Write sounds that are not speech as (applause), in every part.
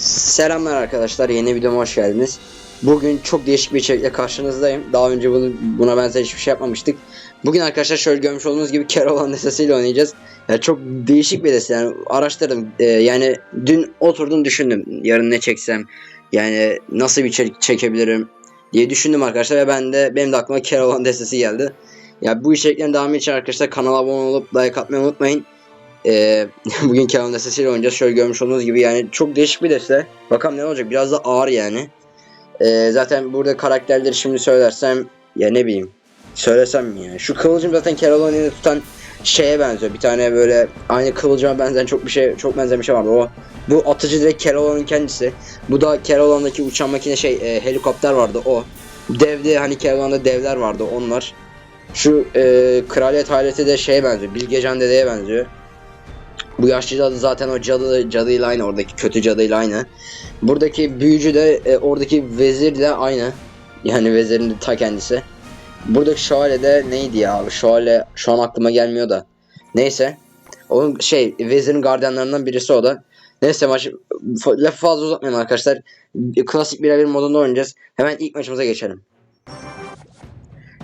Selamlar arkadaşlar yeni videoma hoş geldiniz. Bugün çok değişik bir içerikle karşınızdayım. Daha önce bunu, buna benzer hiçbir şey yapmamıştık. Bugün arkadaşlar şöyle görmüş olduğunuz gibi Kerolan destesiyle oynayacağız. Yani çok değişik bir deste yani araştırdım. Ee, yani dün oturdum düşündüm yarın ne çeksem. Yani nasıl bir içerik çekebilirim diye düşündüm arkadaşlar ve ben de benim de aklıma Kerolan destesi geldi. Ya bu içeriklerin devamı için arkadaşlar kanala abone olup like atmayı unutmayın. Ee, (laughs) bugün Kenan destesiyle oynayacağız. Şöyle görmüş olduğunuz gibi yani çok değişik bir deste. Bakalım ne olacak. Biraz da ağır yani. Ee, zaten burada karakterleri şimdi söylersem ya ne bileyim. Söylesem mi ya? Şu kıvılcım zaten Carolyna'yı tutan şeye benziyor. Bir tane böyle aynı kıvılcıma benzeyen çok bir şey çok benzeyen bir şey vardı. O bu atıcı direkt Carolyna'nın kendisi. Bu da Carolyna'daki uçan makine şey e, helikopter vardı o. Devde hani Carolyna'da devler vardı onlar. Şu e, kraliyet aleti de şeye benziyor. Bilgecan dedeye benziyor. Bu yaşlı cadı zaten o cadı cadıyla aynı oradaki kötü cadıyla aynı. Buradaki büyücü de e, oradaki vezir de aynı. Yani vezirin de ta kendisi. Buradaki şövalye de neydi ya abi? Şövalye şu an aklıma gelmiyor da. Neyse. Onun şey vezirin gardiyanlarından birisi o da. Neyse maç lafı fazla uzatmayalım arkadaşlar. Klasik birebir modunda oynayacağız. Hemen ilk maçımıza geçelim.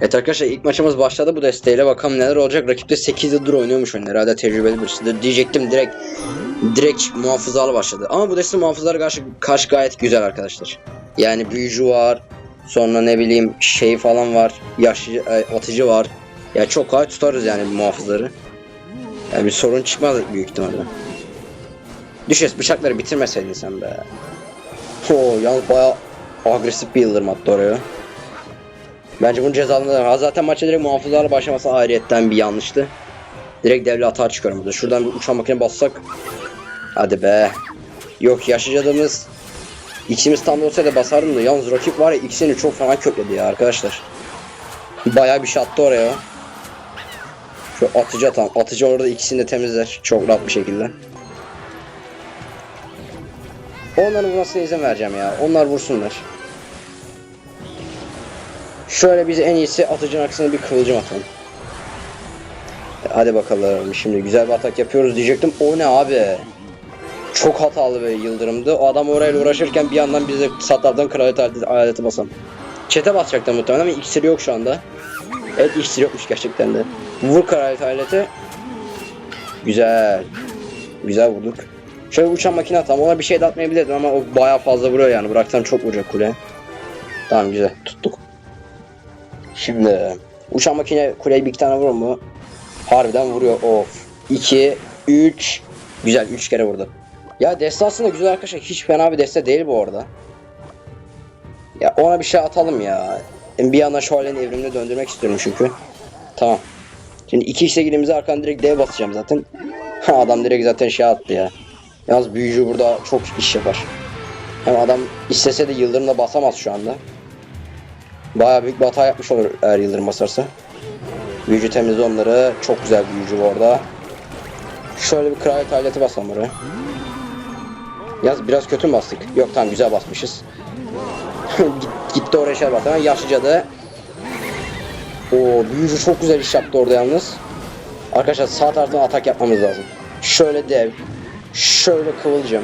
Evet arkadaşlar ilk maçımız başladı bu desteğiyle bakalım neler olacak. Rakip de 8 yıldır oynuyormuş oyunu herhalde tecrübeli birisidir. Diyecektim direkt direkt muhafızalı başladı. Ama bu deste muhafızlara karşı, karşı gayet güzel arkadaşlar. Yani büyücü var. Sonra ne bileyim şey falan var. Yaşlı e, atıcı var. Ya çok kolay tutarız yani muhafızları. Yani bir sorun çıkmaz büyük ihtimalle. Düşes bıçakları bitirmeseydin sen be. Oo yalnız baya agresif bir yıldırım attı oraya. Bence bunu cezalandırır. Ha zaten maça direkt muhafızlarla başlaması ayrıyetten bir yanlıştı. Direkt devle atar çıkıyorum burada. Şuradan bir uçan makine bassak. Hadi be. Yok yaşayacağımız ikimiz tam olsaydı basardım da yalnız rakip var ya ikisini çok fena kökledi ya arkadaşlar. Bayağı bir şey attı oraya. Şu atıcı tam. Atıcı orada ikisini de temizler. Çok rahat bir şekilde. Onların vurmasına izin vereceğim ya. Onlar vursunlar. Şöyle biz en iyisi atıcının aksine bir kıvılcım atalım. Hadi bakalım şimdi güzel bir atak yapıyoruz diyecektim. O ne abi? Çok hatalı bir yıldırımdı. O adam orayla uğraşırken bir yandan bize satlardan kraliyet aleti, aleti basalım. Çete basacaktı muhtemelen ama iksiri yok şu anda. Evet iksiri yokmuş gerçekten de. Vur kraliyet aleti. Güzel. Güzel vurduk. Şöyle uçan makine atalım. Ona bir şey de atmayabilirdim ama o bayağı fazla vuruyor yani. Bıraksam çok vuracak kule. Tamam güzel tuttuk. Şimdi uçan makine kuleyi bir iki tane vurur mu? Harbiden vuruyor. Of. 2 3 Güzel 3 kere vurdu. Ya deste aslında güzel arkadaşlar. Hiç fena bir deste değil bu arada. Ya ona bir şey atalım ya. Bir yandan şövalyenin evrimini döndürmek istiyorum çünkü. Tamam. Şimdi iki işte girdiğimizde arkadan direkt D basacağım zaten. Adam direkt zaten şey attı ya. Yalnız büyücü burada çok iş yapar. Hem adam istese de yıldırımla basamaz şu anda. Bayağı büyük bir hata yapmış olur eğer yıldırım basarsa. Büyücü temizle onları. Çok güzel büyücü bu arada. Şöyle bir kraliyet aleti basalım oraya. Yaz biraz kötü mü bastık? Yok tamam güzel basmışız. (laughs) Git- Gitti oraya şey bastı. Yaşlı cadı. Oo büyücü çok güzel iş yaptı orada yalnız. Arkadaşlar sağ taraftan atak yapmamız lazım. Şöyle dev. Şöyle kıvılcım.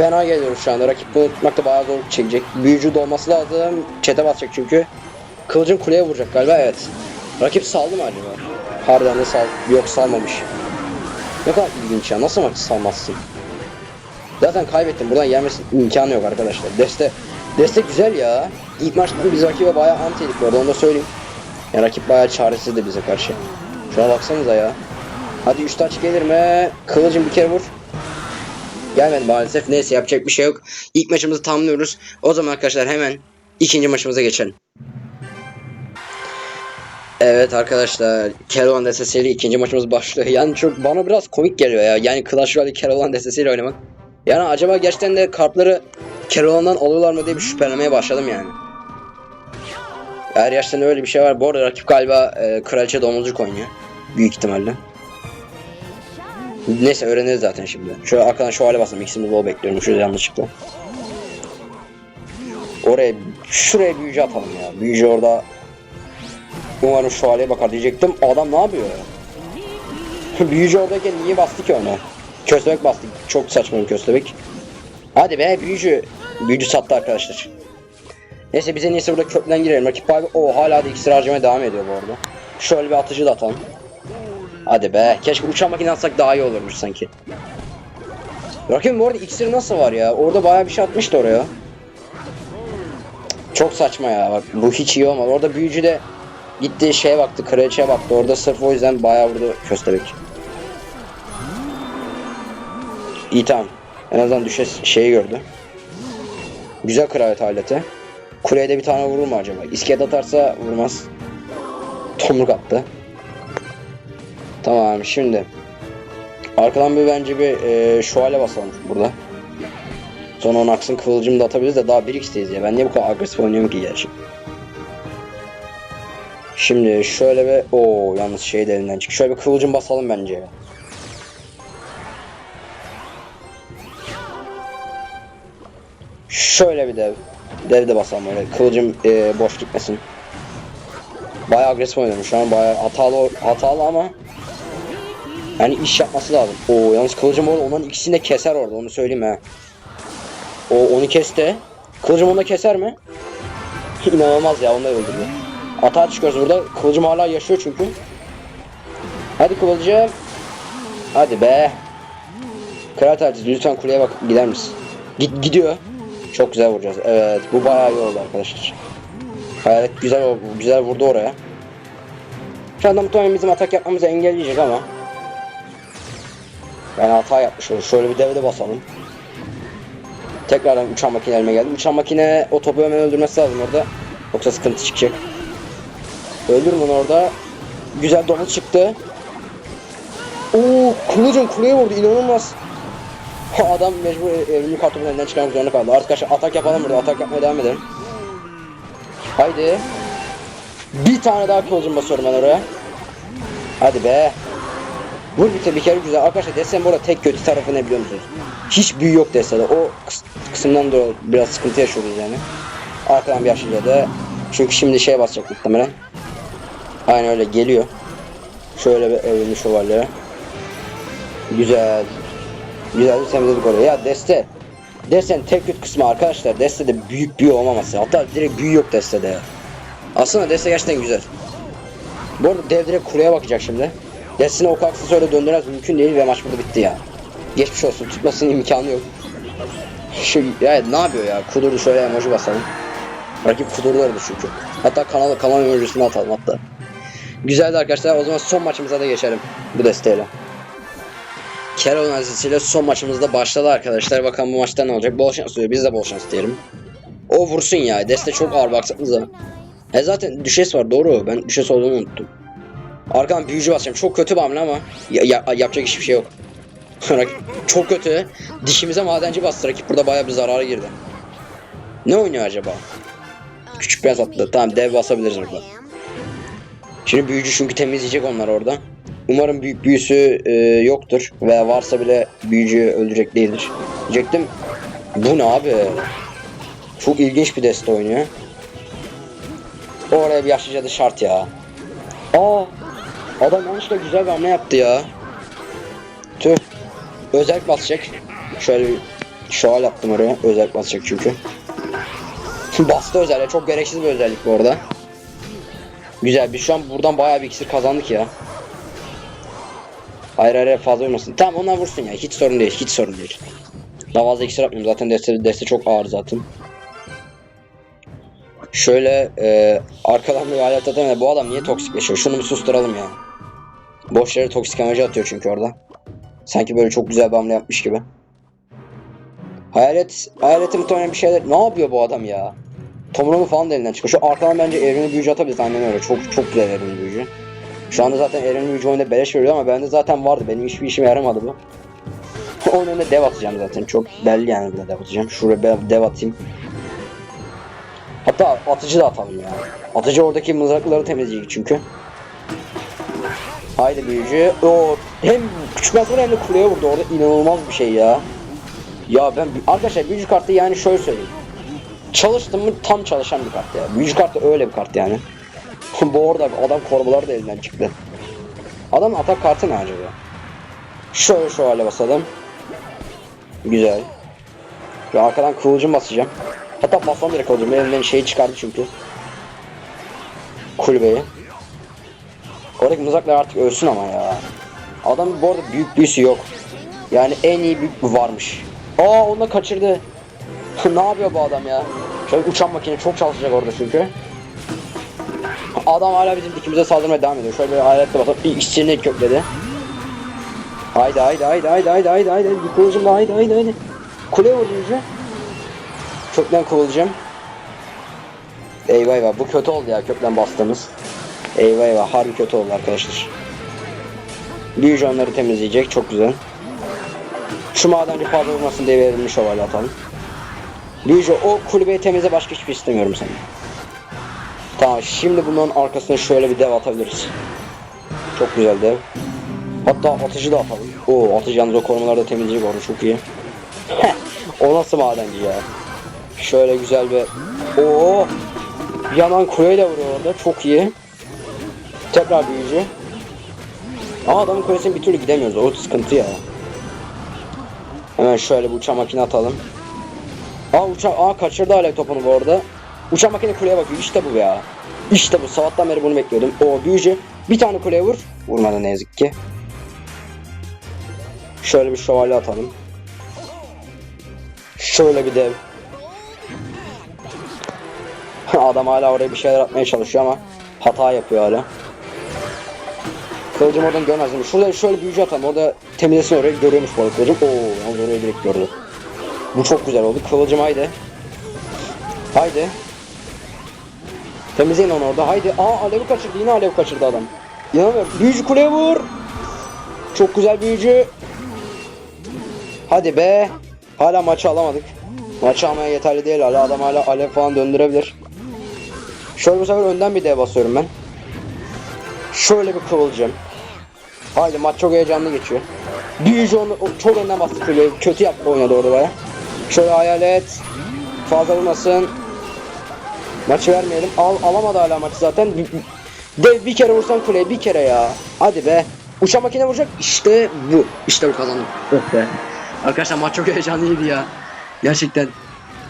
Fena geliyoruz şu anda. Rakip bunu tutmakta bayağı zor çekecek. Büyücü de olması lazım. Çete basacak çünkü. Kılıcın kuleye vuracak galiba evet. Rakip saldı mı acaba? Harbiden de sal yok salmamış. Ne kadar ilginç ya. Nasıl maçı salmazsın? Zaten kaybettim. Buradan gelmesi imkanı yok arkadaşlar. Deste Deste güzel ya. İlk maçta biz rakibe bayağı antiydik bu arada onu da söyleyeyim. Yani rakip bayağı çaresizdi bize karşı. Şuna baksanıza ya. Hadi 3 taç gelir mi? Kılıcım bir kere vur. Gelmedi maalesef. Neyse yapacak bir şey yok. İlk maçımızı tamamlıyoruz. O zaman arkadaşlar hemen ikinci maçımıza geçelim. Evet arkadaşlar Keloğlan destesiyle ikinci maçımız başlıyor. (laughs) Yani çok bana biraz komik geliyor ya. Yani Clash Royale Keloğlan destesiyle oynamak. Yani acaba gerçekten de kartları Keloğlan'dan alıyorlar mı diye bir şüphelemeye başladım yani. Eğer gerçekten öyle bir şey var. Bu arada rakip galiba e, Kraliçe Domuzcuk oynuyor. Büyük ihtimalle. Neyse öğreniriz zaten şimdi. Şöyle arkadan şövalye basalım. İkisini low bekliyorum. Şurada yanlışlıkla. Oraya şuraya büyücü atalım ya. Büyücü orada Umarım şövalyeye bakar diyecektim. Adam ne yapıyor? (laughs) büyücü oradayken niye bastı ki onu? Köstebek bastı. Çok saçma bir köstebek. Hadi be büyücü. Büyücü sattı arkadaşlar. Neyse bize neyse burada köprüden girelim. Rakip abi o hala da iksir harcamaya devam ediyor bu arada. Şöyle bir atıcı da atalım. Hadi be. Keşke uçan makine atsak daha iyi olurmuş sanki. Rakibin bu arada iksir nasıl var ya? Orada bayağı bir şey atmıştı oraya. Çok saçma ya bak bu hiç iyi olmadı. Orada büyücü de gitti şeye baktı kraliçeye baktı. Orada sırf o yüzden bayağı vurdu köstebek. İyi tamam. En azından düşe şeyi gördü. Güzel kraliyet aleti. Kuleye de bir tane vurur mu acaba? İskelet atarsa vurmaz. Tomruk attı. Tamam şimdi. Arkadan bir bence bir e, şövalye basalım burada. Sonra onun aksın kıvılcımı da atabiliriz de daha 1x'teyiz ya. Ben niye bu kadar agresif oynuyorum ki gerçi? Şimdi şöyle bir... o yalnız şey de elinden çık. Şöyle bir kıvılcım basalım bence ya. Şöyle bir dev. Dev de basalım öyle. Kılıcım e, boş gitmesin. Bayağı agresif oynuyorum şu an. Bayağı hatalı hatalı ama yani iş yapması lazım. Oo yalnız kılıcım orada onların ikisini de keser orada onu söyleyeyim ha. O onu kesti. Kılıcım onu keser mi? (laughs) İnanılmaz ya onu da öldürdü. Atağa çıkıyoruz burada. Kılıcım hala yaşıyor çünkü. Hadi kılıcım. Hadi be. Kral tercih lütfen kuleye bak gider misin? Git gidiyor. Çok güzel vuracağız. Evet bu bayağı iyi oldu arkadaşlar. Hayalet güzel güzel vurdu oraya. Şu anda muhtemelen bizim atak yapmamızı engelleyecek ama. Ben hata yapmış olur. Şöyle bir devre basalım. Tekrardan uçan makine elime geldi. Uçan makine o topu hemen öldürmesi lazım orada. Yoksa sıkıntı çıkacak. Öldürün onu orada. Güzel domuz çıktı. Oo, kılıcım kuleye vurdu inanılmaz. Adam mecbur evrimli kartopunu elinden çıkarmak zorunda kaldı. Arkadaşlar atak yapalım burada. Atak yapmaya devam edelim. Haydi. Bir tane daha kılıcım basıyorum ben oraya. Hadi be. Vur bir, kere güzel. Arkadaşlar desen bu tek kötü tarafı ne biliyor musunuz? Hiç büyü yok desede. O kıs kısımdan dolayı biraz sıkıntı yaşıyoruz yani. Arkadan bir yaşlıca da. Çünkü şimdi şey basacak muhtemelen. Aynen öyle geliyor. Şöyle bir evrimli şövalye. Güzel. Güzel bir temizledik oraya. Ya deste. Desten tek kötü kısmı arkadaşlar. Destede büyük büyü olmaması. Hatta direkt büyü yok destede ya. Aslında deste gerçekten güzel. Bu arada dev direkt kuleye bakacak şimdi. Destine o kalksız öyle döndürmez mümkün değil ve maç burada bitti ya. Geçmiş olsun tutmasının imkanı yok. Şu ya ne yapıyor ya? Kudurdu şöyle emoji basalım. Rakip kudurlardı çünkü. Hatta kanal kanal emojisini atalım hatta. Güzeldi arkadaşlar. O zaman son maçımıza da geçelim bu desteğiyle. Carol ile son maçımızda başladı arkadaşlar. Bakalım bu maçta ne olacak. Bol şans diyor. Biz de bol şans diyelim. O vursun ya. Deste çok ağır baksanıza. E zaten düşes var doğru. Ben düşes olduğunu unuttum. Arkadan büyücü basacağım. Çok kötü bir hamle ama ya, ya- yapacak hiçbir şey yok. (laughs) çok kötü. Dişimize madenci bastı. Rakip burada bayağı bir zarara girdi. Ne oynuyor acaba? Küçük beyaz atlı. Tamam dev basabiliriz burada. Şimdi büyücü çünkü temizleyecek onlar orada. Umarım büyük büyüsü e, yoktur veya varsa bile büyücüyü öldürecek değildir. Diyecektim. Bu ne abi? Çok ilginç bir deste oynuyor. Oraya bir yaşlıca da şart ya. Aa, adam yanlışlıkla güzel bir hamle yaptı ya. Tüh. Özel basacak. Şöyle bir yaptım oraya. Özel basacak çünkü. (laughs) Bastı özel. Çok gereksiz bir özellik bu arada. Güzel. Biz şu an buradan bayağı bir iksir kazandık ya. Hayır hayır fazla olmasın. Tamam onlar vursun ya. Hiç sorun değil. Hiç sorun değil. Daha fazla iksir atmıyorum. Zaten deste, deste çok ağır zaten. Şöyle e, arkadan alet atamıyor. Bu adam niye toksikleşiyor? Şunu bir susturalım ya. Boş yere toksik emoji atıyor çünkü orada. Sanki böyle çok güzel bir yapmış gibi. Hayalet, hayaleti muhtemelen bir şeyler... Ne yapıyor bu adam ya? Tomrum'u falan da elinden çıkıyor. Şu arkadan bence evrimli büyücü atabiliriz. Aynen öyle. Çok çok güzel evrimli büyücü. Şu anda zaten evrimli büyücü oyunda beleş veriyor ama bende zaten vardı. Benim hiçbir işime yaramadı bu. (laughs) Onun önüne dev atacağım zaten. Çok belli yani burada dev atacağım. Şuraya dev atayım. Hatta atıcı da atalım ya. Atıcı oradaki mızrakları temizleyecek çünkü. Haydi büyücü. O hem küçük mezara hem de kuleye vurdu. Orada inanılmaz bir şey ya. Ya ben arkadaşlar büyücü kartı yani şöyle söyleyeyim. Çalıştım mı tam çalışan bir kart ya. Büyücü kartı öyle bir kart yani. (laughs) Bu orada adam korumalar da elinden çıktı. Adam atak kartı ne acaba? Şöyle şöyle basalım. Güzel. Şu arkadan kıvılcım basacağım. Hatta basmam direkt kıvılcım. Elimden şeyi çıkardı çünkü. Kulübeyi. Oradaki mızraklar artık ölsün ama ya. Adam bu arada büyük büyüsü yok. Yani en iyi büyük bu varmış. Aa onu da kaçırdı. (laughs) ne yapıyor bu adam ya? Şöyle uçan makine çok çalışacak orada çünkü. Adam hala bizim dikimize saldırmaya devam ediyor. Şöyle bir aletle basalım. İşçiliğini kökledi. Haydi haydi haydi haydi haydi haydi haydi bir kıvılcım da haydi haydi haydi. Kule vurdu iyice. Kökten kıvılcım. Eyvah eyvah bu kötü oldu ya kökten bastığımız. Eyvah eyvah harbi kötü oldu arkadaşlar. Büyücü onları temizleyecek çok güzel. Şu madenci fazla vurmasın diye verilmiş şövalye atalım. Büyücü o kulübeyi temizle başka hiçbir şey istemiyorum senden. Tamam şimdi bunların arkasına şöyle bir dev atabiliriz. Çok güzel dev. Hatta atıcı da atalım. Oo atıcı yalnız o korumaları da temizleyecek orada çok iyi. o nasıl madenci ya? Şöyle güzel bir... Oo Yanan kuleyi de vuruyor orada çok iyi. Tekrar büyücü. Ama adamın kulesine bir türlü gidemiyoruz. O sıkıntı ya. Hemen şöyle bir uçan makine atalım. Aa uçak aa kaçırdı alev topunu bu arada. Uçan makine kuleye bakıyor. İşte bu ya. İşte bu. Sabahtan beri bunu bekliyordum. O büyücü. Bir tane kuleye vur. Vurmadı ne yazık ki. Şöyle bir şövalye atalım. Şöyle bir dev. (laughs) Adam hala oraya bir şeyler atmaya çalışıyor ama hata yapıyor hala. Kılıcım oradan görmez değil mi? Şurada şöyle büyücü atalım. Orada temizlesin orayı görüyormuş arada kılıcım. Oo, yalnız orayı direkt gördü. Bu çok güzel oldu. Kılıcım haydi. Haydi. Temizleyin onu orada. Haydi. Aa alevi kaçırdı. Yine alev kaçırdı adam. İnanamıyorum. Büyücü kuleye vur. Çok güzel büyücü. Hadi be. Hala maçı alamadık. Maçı almaya yeterli değil hala. Adam hala alev falan döndürebilir. Şöyle bu sefer önden bir dev basıyorum ben. Şöyle bir kıvılcım. Haydi maç çok heyecanlı geçiyor. O- çok önden bastı kulübeyi. Kötü yaptı oynadı orada baya. Şöyle hayal et. Fazla vurmasın. Maçı vermeyelim. Al, alamadı hala maçı zaten. Dev bir kere vursan kuleye bir kere ya. Hadi be. Uçan makine vuracak. İşte bu. İşte bu kazandım. Oh. Arkadaşlar maç çok heyecanlıydı ya. Gerçekten.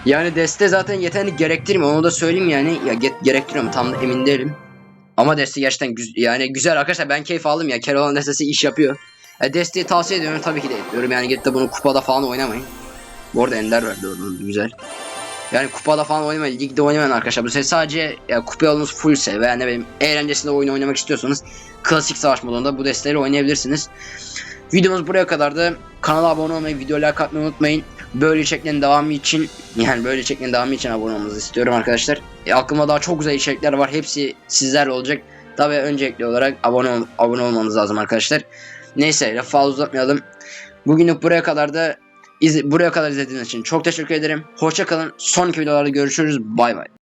Yani deste zaten yeterli gerektirmiyor. Onu da söyleyeyim yani. Ya ge- gerektiriyor mu tam da emin değilim. Ama deste gerçekten güz- yani güzel arkadaşlar ben keyif aldım ya. Keloğlan destesi iş yapıyor. Ya desteği tavsiye ediyorum tabii ki de ediyorum. Yani gidip de bunu kupada falan oynamayın. Bu arada Ender verdi oradan güzel. Yani kupada falan oynamayın, ligde oynamayın arkadaşlar. Bu sefer sadece ya, kupa yolunuz fullse veya ne bileyim eğlencesinde oyun oynamak istiyorsanız klasik savaş modunda bu desteleri oynayabilirsiniz. Videomuz buraya kadardı. Kanala abone olmayı, videoya like atmayı unutmayın. Böyle içeriklerin devamı için yani böyle içeriklerin devamı için abone olmanızı istiyorum arkadaşlar. E, aklımda daha çok güzel içerikler var. Hepsi sizlerle olacak. Tabi öncelikli olarak abone ol- abone olmanız lazım arkadaşlar. Neyse lafı fazla uzatmayalım. Bugünlük buraya kadar da buraya kadar izlediğiniz için çok teşekkür ederim. Hoşça kalın. Sonraki videolarda görüşürüz. Bay bay.